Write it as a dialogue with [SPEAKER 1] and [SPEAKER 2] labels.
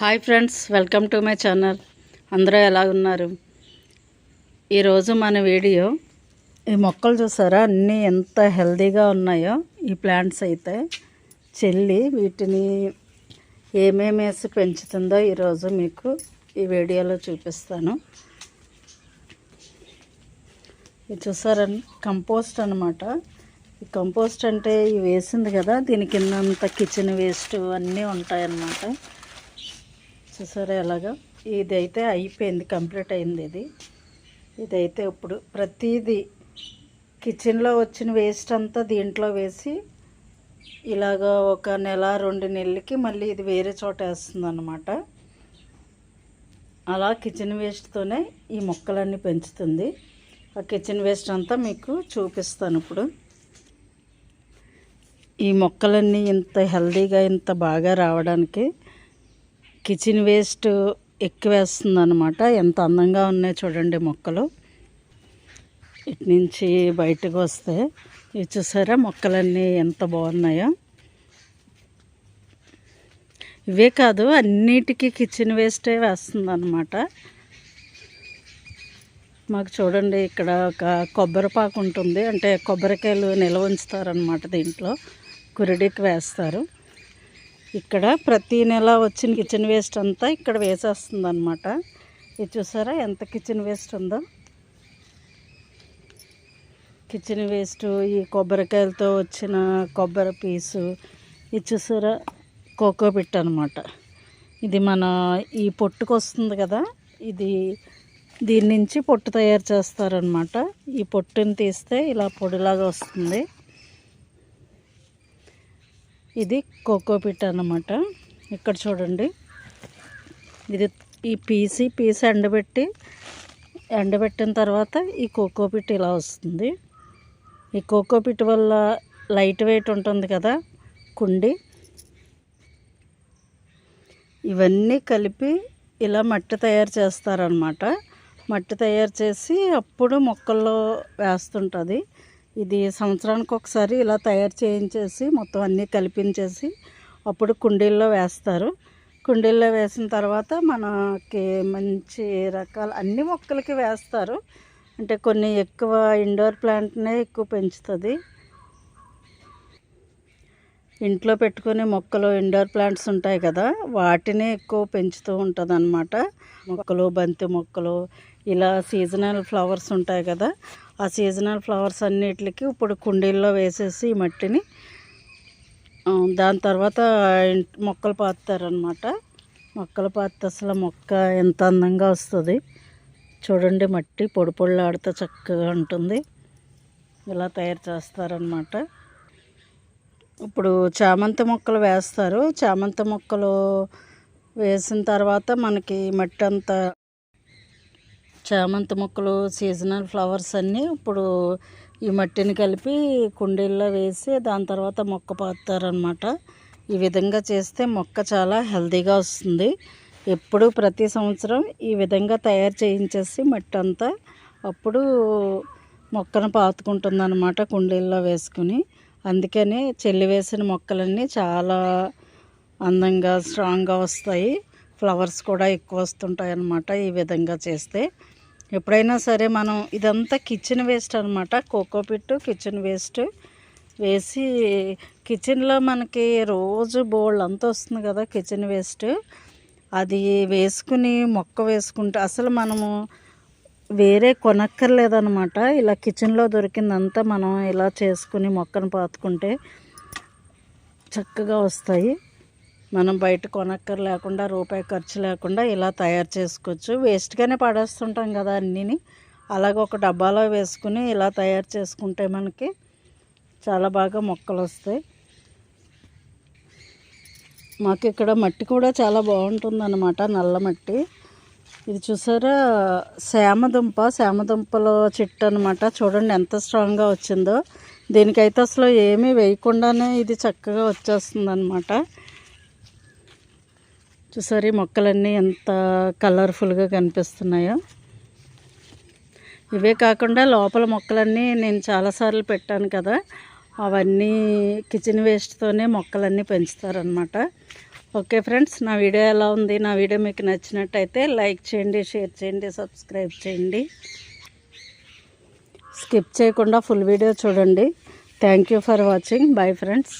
[SPEAKER 1] Hi friends welcome to my channel. అందరూ ఎలా ఉన్నారు? ఈరోజు మన వీడియో ఈ మొక్కలు చూసారా? అన్నీ ఎంత హెల్తీగా ఉన్నాయో ఈ ప్లాంట్స్ అయితే. చెల్లి వీటిని ఏమేమి వేసి పెంచుతుందో ఈరోజు మీకు ఈ వీడియోలో చూపిస్తాను. ఇది చూసారా? కంపోస్ట్ అనమాట ఈ కంపోస్ట్ అంటే ఇవి వేసింది కదా దీని కింద కిచెన్ వేస్ట్ అన్నీ ఉంటాయన్నమాట. చూసారా ఎలాగా? ఇది అయితే అయిపోయింది కంప్లీట్ అయింది ఇది. ఇదైతే ఇప్పుడు ప్రతిదీ కిచెన్లో వచ్చిన వేస్ట్ అంతా దీంట్లో వేసి ఇలాగ ఒక నెల రెండు నెలలకి మళ్ళీ ఇది వేరే చోట వేస్తుంది అనమాట అలా కిచెన్ వేస్ట్తోనే ఈ మొక్కలన్నీ పెంచుతుంది. ఆ కిచెన్ వేస్ట్ అంతా మీకు చూపిస్తాను ఇప్పుడు. ఈ మొక్కలన్నీ ఇంత హెల్దీగా ఇంత బాగా రావడానికి కిచెన్ వేస్ట్ ఎక్కువ వేస్తుంది అనమాట ఎంత అందంగా ఉన్నాయి చూడండి మొక్కలు. ఇటు నుంచి బయటకు వస్తే ఇవి చూసారా మొక్కలన్నీ ఎంత బాగున్నాయో? ఇవే కాదు అన్నిటికీ కిచెన్ వేస్టే వేస్తుంది అనమాట మాకు చూడండి ఇక్కడ ఒక కొబ్బరిపాకు ఉంటుంది అంటే కొబ్బరికాయలు నిల్వ ఉంచుతారనమాట దీంట్లో. కురిడికి వేస్తారు. ఇక్కడ ప్రతి నెల వచ్చిన కిచెన్ వేస్ట్ అంతా ఇక్కడ వేసేస్తుంది అనమాట ఇది చూసారా? ఎంత కిచెన్ వేస్ట్ ఉందో. కిచెన్ వేస్ట్ ఈ కొబ్బరికాయలతో వచ్చిన కొబ్బరి పీసు ఇది చూసారా? కోకో పిట్ అనమాట ఇది మన ఈ పొట్టుకు వస్తుంది కదా ఇది దీని నుంచి పొట్టు తయారు చేస్తారనమాట ఈ పొట్టుని తీస్తే ఇలా పొడిలాగా వస్తుంది. ఇది కోకోపిట్ అన్నమాట. ఇక్కడ చూడండి. ఇది ఈ పీసి పీసి ఎండబెట్టి ఎండబెట్టిన తర్వాత ఈ కోకోపిట్ ఇలా వస్తుంది. ఈ కోకోపిట్ వల్ల లైట్ వెయిట్ ఉంటుంది కదా కుండి. ఇవన్నీ కలిపి ఇలా మట్టి తయారు చేస్తారనమాట మట్టి తయారు చేసి అప్పుడు మొక్కల్లో వేస్తుంటుంది. ఇది సంవత్సరానికి ఒకసారి ఇలా తయారు చేయించేసి మొత్తం అన్నీ కలిపించేసి అప్పుడు కుండీల్లో వేస్తారు. కుండీల్లో వేసిన తర్వాత మనకి మంచి రకాల అన్ని మొక్కలకి వేస్తారు. అంటే కొన్ని ఎక్కువ ఇండోర్ ప్లాంట్నే ఎక్కువ పెంచుతుంది. ఇంట్లో పెట్టుకునే మొక్కలు ఇండోర్ ప్లాంట్స్ ఉంటాయి కదా వాటినే ఎక్కువ పెంచుతూ ఉంటుంది అనమాట మొక్కలు బంతి మొక్కలు ఇలా సీజనల్ ఫ్లవర్స్ ఉంటాయి కదా ఆ సీజనల్ ఫ్లవర్స్ అన్నిటికి ఇప్పుడు కుండీల్లో వేసేసి మట్టిని దాని తర్వాత మొక్కలు పాతారనమాట మొక్కలు పాత అసలు మొక్క ఎంత అందంగా వస్తుంది. చూడండి మట్టి పొడి పొడిలాడుతూ చక్కగా ఉంటుంది. ఇలా తయారు చేస్తారనమాట ఇప్పుడు చామంతి మొక్కలు వేస్తారు. చామంతి మొక్కలు వేసిన తర్వాత మనకి మట్టి అంతా చామంతి మొక్కలు సీజనల్ ఫ్లవర్స్ అన్నీ ఇప్పుడు ఈ మట్టిని కలిపి కుండీల్లో వేసి దాని తర్వాత మొక్క పాతారనమాట ఈ విధంగా చేస్తే మొక్క చాలా హెల్తీగా వస్తుంది. ఎప్పుడు ప్రతి సంవత్సరం ఈ విధంగా తయారు చేయించేసి మట్టి అంతా అప్పుడు మొక్కను పాతుకుంటుంది అనమాట కుండీల్లో వేసుకుని. అందుకని చెల్లి వేసిన మొక్కలన్నీ చాలా అందంగా స్ట్రాంగ్గా వస్తాయి. ఫ్లవర్స్ కూడా ఎక్కువ వస్తుంటాయి అన్నమాట ఈ విధంగా చేస్తే. ఎప్పుడైనా సరే మనం ఇదంతా కిచెన్ వేస్ట్ అనమాట కోకోపిట్ కిచెన్ వేస్ట్ వేసి కిచెన్లో మనకి రోజు బోల్డ్ అంతా వస్తుంది కదా కిచెన్ వేస్ట్ అది వేసుకుని మొక్క వేసుకుంటే అసలు మనము వేరే కొనక్కర్లేదనమాట ఇలా కిచెన్లో దొరికిందంతా మనం ఇలా చేసుకుని మొక్కను పాతుకుంటే చక్కగా వస్తాయి. మనం బయట కొనక్కర్ లేకుండా రూపాయి ఖర్చు లేకుండా ఇలా తయారు చేసుకోవచ్చు. వేస్ట్గానే పడేస్తుంటాం కదా అన్నీని. అలాగ ఒక డబ్బాలో వేసుకుని ఇలా తయారు చేసుకుంటే మనకి చాలా బాగా మొక్కలు వస్తాయి. మాకు ఇక్కడ మట్టి కూడా చాలా బాగుంటుందన్నమాట నల్ల మట్టి. ఇది చూసారా? శామదుంప శామదుంపలో చెట్టు అనమాట చూడండి ఎంత స్ట్రాంగ్గా వచ్చిందో. దీనికైతే అసలు ఏమీ వేయకుండానే ఇది చక్కగా వచ్చేస్తుంది అనమాట చూసారు మొక్కలన్నీ ఎంత కలర్ఫుల్గా కనిపిస్తున్నాయో? ఇవే కాకుండా లోపల మొక్కలన్నీ నేను చాలాసార్లు పెట్టాను కదా అవన్నీ కిచెన్ వేస్ట్తోనే మొక్కలన్నీ పెంచుతారనమాట ఓకే ఫ్రెండ్స్ నా వీడియో ఎలా ఉంది? నా వీడియో మీకు నచ్చినట్టయితే లైక్ చేయండి షేర్ చేయండి సబ్స్క్రైబ్ చేయండి. స్కిప్ చేయకుండా ఫుల్ వీడియో చూడండి. Thank you for watching bye friends